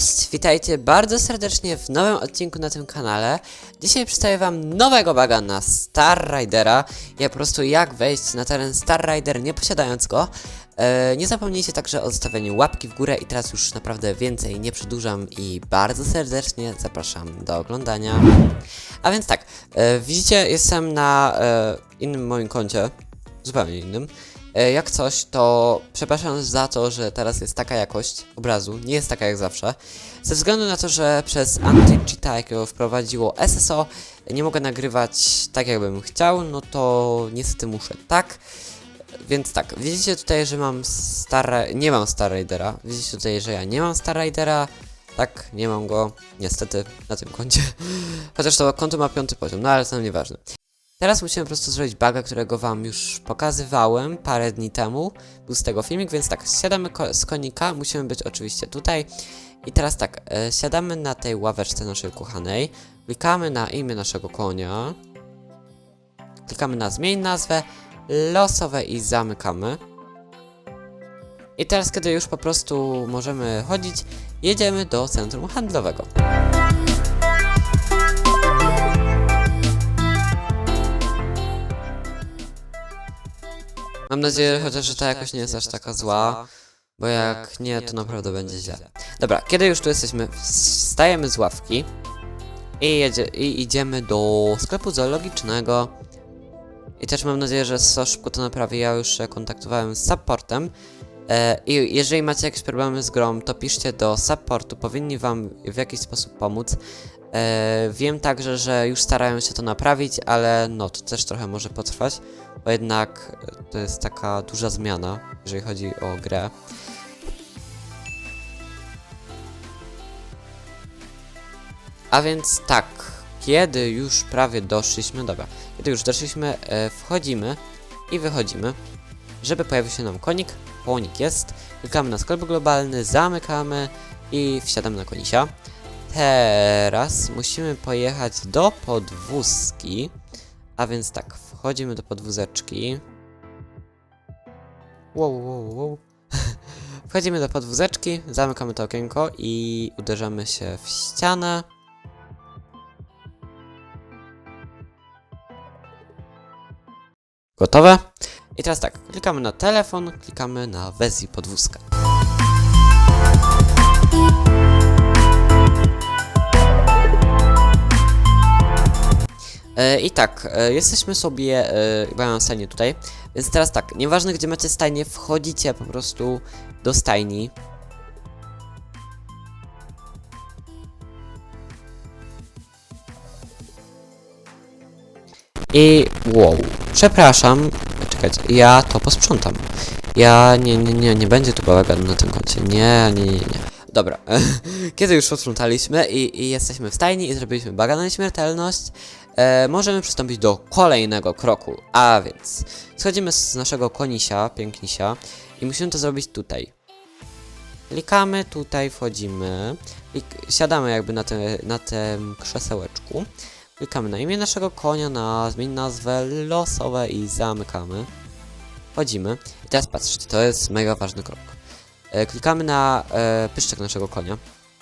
Cześć, witajcie bardzo serdecznie w nowym odcinku na tym kanale. Dzisiaj przedstawię wam nowego baga na Star Ridera. Ja po prostu jak wejść na teren Star Rider nie posiadając go. E, nie zapomnijcie także o zostawieniu łapki w górę i teraz już naprawdę więcej nie przedłużam i bardzo serdecznie zapraszam do oglądania. A więc tak, e, widzicie jestem na e, innym moim koncie, zupełnie innym. E, Jak coś, to przepraszam za to, że teraz jest taka jakość obrazu, nie jest taka jak zawsze. Ze względu na to, że przez anti-cheata, jakiego wprowadziło SSO, nie mogę nagrywać tak jakbym chciał, no to niestety muszę tak. Więc tak, widzicie tutaj, że mam Star... nie mam Star Ridera. Widzicie tutaj, że ja nie mam Star Ridera. Tak, nie mam go, niestety, na tym koncie. Chociaż to konto ma piąty poziom, no ale to nieważne. Teraz musimy po prostu zrobić baga, którego wam już pokazywałem parę dni temu. Był z tego filmik, więc tak, siadamy ko z konika, musimy być oczywiście tutaj. I teraz tak, e, siadamy na tej ławeczce naszej kochanej, klikamy na imię naszego konia, klikamy na zmień nazwę, losowe i zamykamy. I teraz, kiedy już po prostu możemy chodzić, jedziemy do centrum handlowego. Mam nadzieję chociaż, że ta jakoś nie jest aż taka zła, bo jak nie, to naprawdę będzie źle. Dobra, kiedy już tu jesteśmy, wstajemy z ławki i, jedzie, i idziemy do sklepu zoologicznego. I też mam nadzieję, że so szybko to naprawi. Ja już się kontaktowałem z supportem. E, I jeżeli macie jakieś problemy z grą, to piszcie do supportu, powinni wam w jakiś sposób pomóc. E, wiem także, że już starają się to naprawić, ale no to też trochę może potrwać, bo jednak to jest taka duża zmiana, jeżeli chodzi o grę. A więc tak, kiedy już prawie doszliśmy, dobra, kiedy już doszliśmy, e, wchodzimy i wychodzimy, żeby pojawił się nam konik, konik jest, klikamy na sklep globalny, zamykamy i wsiadamy na konisia. Teraz musimy pojechać do podwózki, a więc tak, wchodzimy do podwózeczki. Wow, wow, wow. Wchodzimy do podwózeczki, zamykamy to okienko i uderzamy się w ścianę. Gotowe? I teraz tak, klikamy na telefon, klikamy na wezwij podwózka. I tak, e, jesteśmy sobie, e, chyba mam stajnię tutaj, więc teraz tak, nieważne gdzie macie stajnię, wchodzicie po prostu do stajni. I wow, przepraszam, czekajcie, ja to posprzątam. Ja nie, nie, nie, nie będzie tu bałaganu na tym koncie. Nie, nie, nie, nie. Dobra, kiedy już posprzątaliśmy i, i jesteśmy w stajni i zrobiliśmy bagan na śmiertelność, e, możemy przystąpić do kolejnego kroku. A więc, schodzimy z naszego konisia, pięknisia i musimy to zrobić tutaj. Klikamy tutaj, wchodzimy, siadamy jakby na, na tym krzesełeczku. Klikamy na imię naszego konia, na zmień nazwę, losowe i zamykamy. Wchodzimy. I teraz patrzcie, to jest mega ważny krok. E, klikamy na e, pyszczek naszego konia.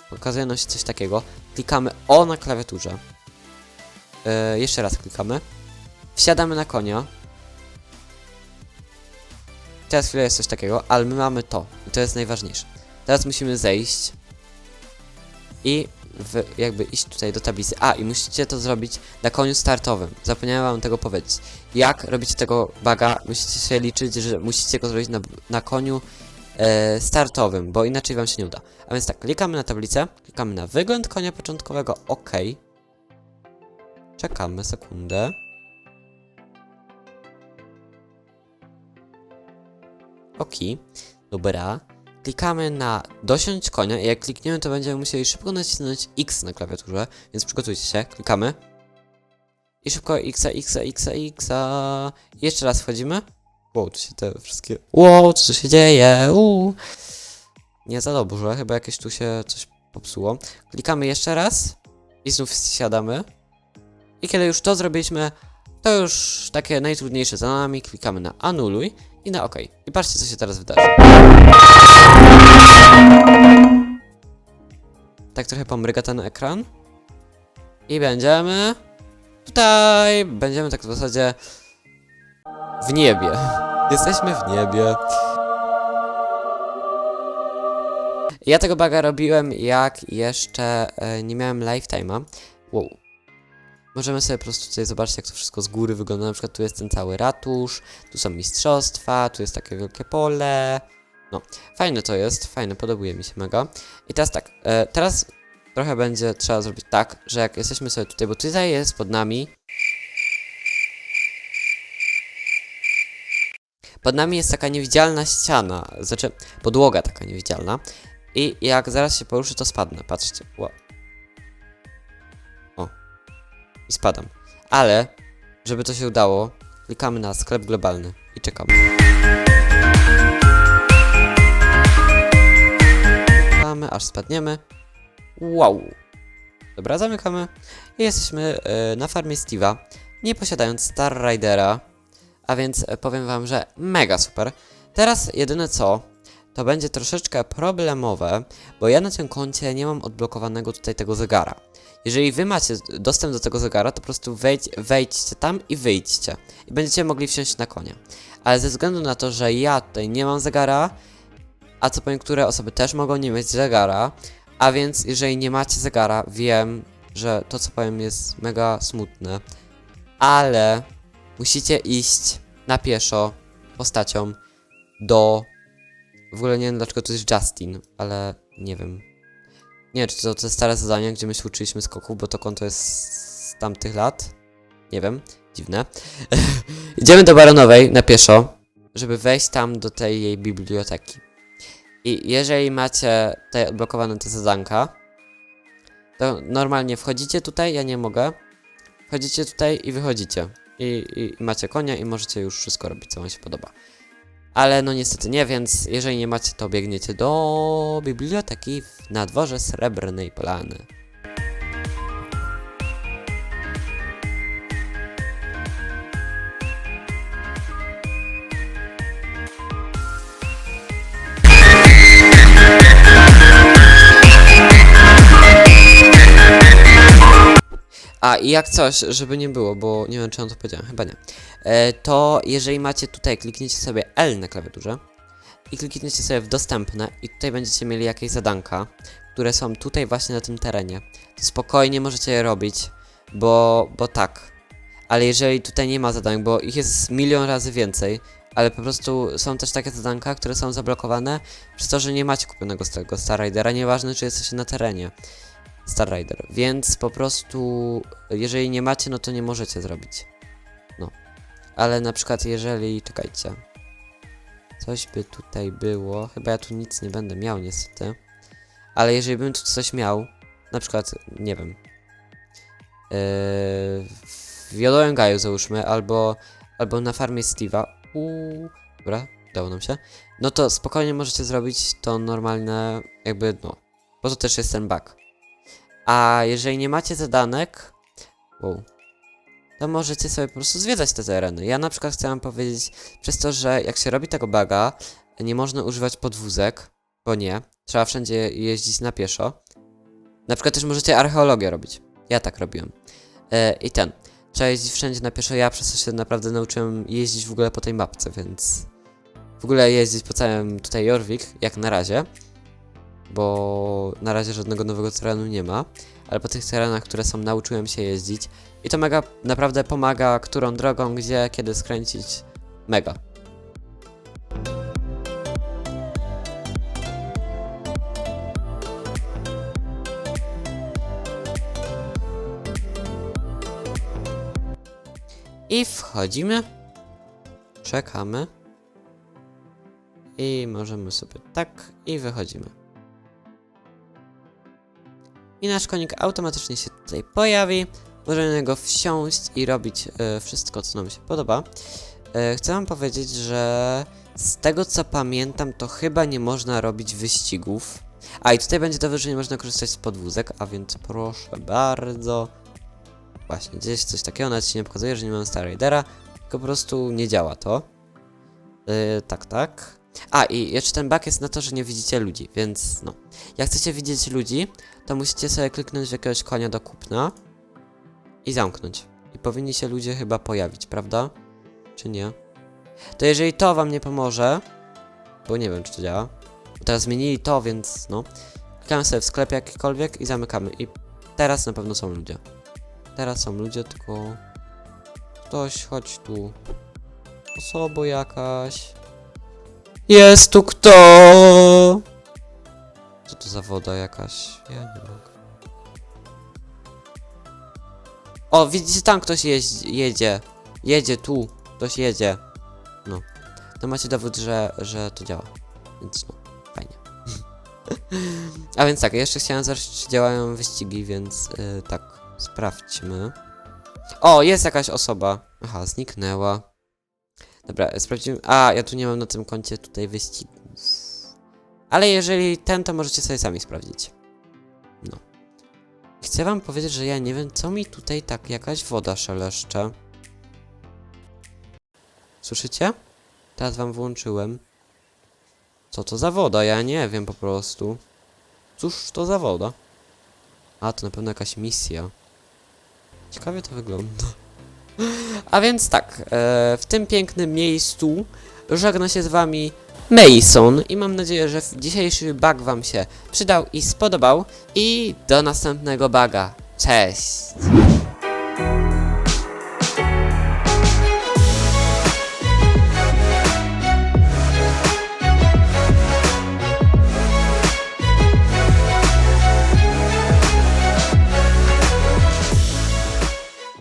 Pokazuje nam się coś takiego. Klikamy O na klawiaturze. E, jeszcze raz klikamy. Wsiadamy na konia. Teraz chwilę jest coś takiego, ale my mamy to. I to jest najważniejsze. Teraz musimy zejść. I w, jakby iść tutaj do tablicy. A, i musicie to zrobić na koniu startowym. Zapomniałem wam tego powiedzieć. Jak robicie tego baga, musicie się liczyć, że musicie go zrobić na, na koniu e, startowym, bo inaczej wam się nie uda. A więc tak, klikamy na tablicę, klikamy na wygląd konia początkowego, OK. Czekamy sekundę. OK, dobra. Klikamy na dosiąść konia i jak klikniemy, to będziemy musieli szybko nacisnąć X na klawiaturze, więc przygotujcie się, klikamy. I szybko X, X, X, X. I jeszcze raz wchodzimy. Wow, tu się te wszystkie... Wow, co się dzieje? Uu. Nie za dobrze, chyba jakieś tu się coś popsuło. Klikamy jeszcze raz i znów siadamy. I kiedy już to zrobiliśmy, to już takie najtrudniejsze za nami. Klikamy na anuluj i na OK. I patrzcie, co się teraz wydarzy. tak trochę pomryga ten ekran. I będziemy tutaj, będziemy tak w zasadzie w niebie. Jesteśmy w niebie. Ja tego baga robiłem jak jeszcze e, nie miałem lifetime'a. Wow. Możemy sobie po prostu tutaj zobaczyć jak to wszystko z góry wygląda. Na przykład tu jest ten cały ratusz, tu są mistrzostwa, tu jest takie wielkie pole. No, fajne to jest, fajne, podobuje mi się mega. I teraz tak, e, teraz trochę będzie trzeba zrobić tak, że jak jesteśmy sobie tutaj, bo tutaj jest pod nami Pod nami jest taka niewidzialna ściana, znaczy podłoga taka niewidzialna. I jak zaraz się poruszy, to spadnę. Patrzcie. Wow. I spadam. Ale, żeby to się udało, klikamy na sklep globalny i czekamy. Czekamy, aż spadniemy. Wow. Dobra, zamykamy. I jesteśmy e, na farmie Steve'a, nie posiadając Star Ridera. A więc powiem wam, że mega super. Teraz jedyne co, to będzie troszeczkę problemowe, bo ja na tym koncie nie mam odblokowanego tutaj tego zegara. Jeżeli wy macie dostęp do tego zegara, to po prostu wejdź, wejdźcie tam i wyjdźcie. I będziecie mogli wsiąść na konia. Ale ze względu na to, że ja tutaj nie mam zegara, a co po niektóre osoby też mogą nie mieć zegara, a więc jeżeli nie macie zegara, wiem, że to co powiem jest mega smutne, ale musicie iść na pieszo postacią do. W ogóle nie wiem dlaczego to jest Justin, ale nie wiem. Nie wiem, czy to te stare zadania, gdzie my się uczyliśmy skoków, bo to konto jest z tamtych lat. Nie wiem, dziwne. Idziemy do Baronowej na pieszo, żeby wejść tam do tej jej biblioteki. I jeżeli macie tutaj odblokowane te zadanka, to normalnie wchodzicie tutaj, ja nie mogę. Wchodzicie tutaj i wychodzicie. I, i, I macie konia i możecie już wszystko robić, co wam się podoba. Ale no niestety nie, więc jeżeli nie macie, to biegniecie do biblioteki na dworze Srebrnej Polany. A i jak coś, żeby nie było, bo nie wiem czy on to powiedziałem, chyba nie. E, to jeżeli macie tutaj, klikniecie sobie L na klawiaturze i klikniecie sobie w dostępne i tutaj będziecie mieli jakieś zadanka, które są tutaj właśnie na tym terenie. To spokojnie możecie je robić, bo, bo tak. Ale jeżeli tutaj nie ma zadań, bo ich jest milion razy więcej, ale po prostu są też takie zadanka, które są zablokowane przez to, że nie macie kupionego z tego Star Ridera, nieważne czy jesteście na terenie. Star Rider, więc po prostu jeżeli nie macie, no to nie możecie zrobić. No. Ale na przykład jeżeli, czekajcie. Coś by tutaj było, chyba ja tu nic nie będę miał niestety. Ale jeżeli bym tu coś miał, na przykład, nie wiem. Yy, w Gaju załóżmy, albo, albo na farmie Steve'a. Uuu, dobra, udało nam się. No to spokojnie możecie zrobić to normalne, jakby, no. Bo to też jest ten bug. A jeżeli nie macie zadanek, wow, to możecie sobie po prostu zwiedzać te tereny. Ja na przykład chciałem powiedzieć, przez to, że jak się robi tego baga, nie można używać podwózek, bo nie, trzeba wszędzie jeździć na pieszo. Na przykład też możecie archeologię robić. Ja tak robiłem. E, I ten, trzeba jeździć wszędzie na pieszo. Ja przez to się naprawdę nauczyłem jeździć w ogóle po tej mapce, więc w ogóle jeździć po całym tutaj Jorvik, jak na razie bo na razie żadnego nowego terenu nie ma, ale po tych terenach, które są, nauczyłem się jeździć i to mega naprawdę pomaga, którą drogą, gdzie, kiedy skręcić. Mega. I wchodzimy, czekamy i możemy sobie tak i wychodzimy. I nasz konik automatycznie się tutaj pojawi. Możemy na niego wsiąść i robić e, wszystko, co nam się podoba. E, chcę wam powiedzieć, że z tego co pamiętam, to chyba nie można robić wyścigów. A i tutaj będzie dowód, że nie można korzystać z podwózek, a więc proszę bardzo. Właśnie, gdzieś coś takiego, nawet się nie pokazuje, że nie mam Star Raidera, tylko po prostu nie działa to. E, tak, tak. A, i jeszcze ten bug jest na to, że nie widzicie ludzi, więc no. Jak chcecie widzieć ludzi, to musicie sobie kliknąć w jakiegoś konia do kupna i zamknąć. I powinni się ludzie chyba pojawić, prawda? Czy nie? To jeżeli to wam nie pomoże, bo nie wiem, czy to działa. Teraz zmienili to, więc no. Klikamy sobie w sklepie jakikolwiek i zamykamy. I teraz na pewno są ludzie. Teraz są ludzie, tylko... Ktoś, chodź tu. Osoba jakaś. Jest tu kto? Co to za woda jakaś? Ja nie mogę. O, widzicie, tam ktoś jeździ, jedzie. Jedzie tu. Ktoś jedzie. No. To macie dowód, że, że to działa. Więc no, fajnie. A więc tak, jeszcze chciałem zobaczyć, czy działają wyścigi, więc yy, tak, sprawdźmy. O, jest jakaś osoba. Aha, zniknęła. Dobra, sprawdzimy. A, ja tu nie mam na tym koncie tutaj wyścigów. Ale jeżeli ten, to możecie sobie sami sprawdzić. No. Chcę wam powiedzieć, że ja nie wiem, co mi tutaj tak jakaś woda szeleszcze. Słyszycie? Teraz wam włączyłem. Co to za woda? Ja nie wiem po prostu. Cóż to za woda? A, to na pewno jakaś misja. Ciekawie to wygląda. A więc tak, e, w tym pięknym miejscu żegna się z wami Mason i mam nadzieję, że dzisiejszy bug wam się przydał i spodobał i do następnego baga. Cześć!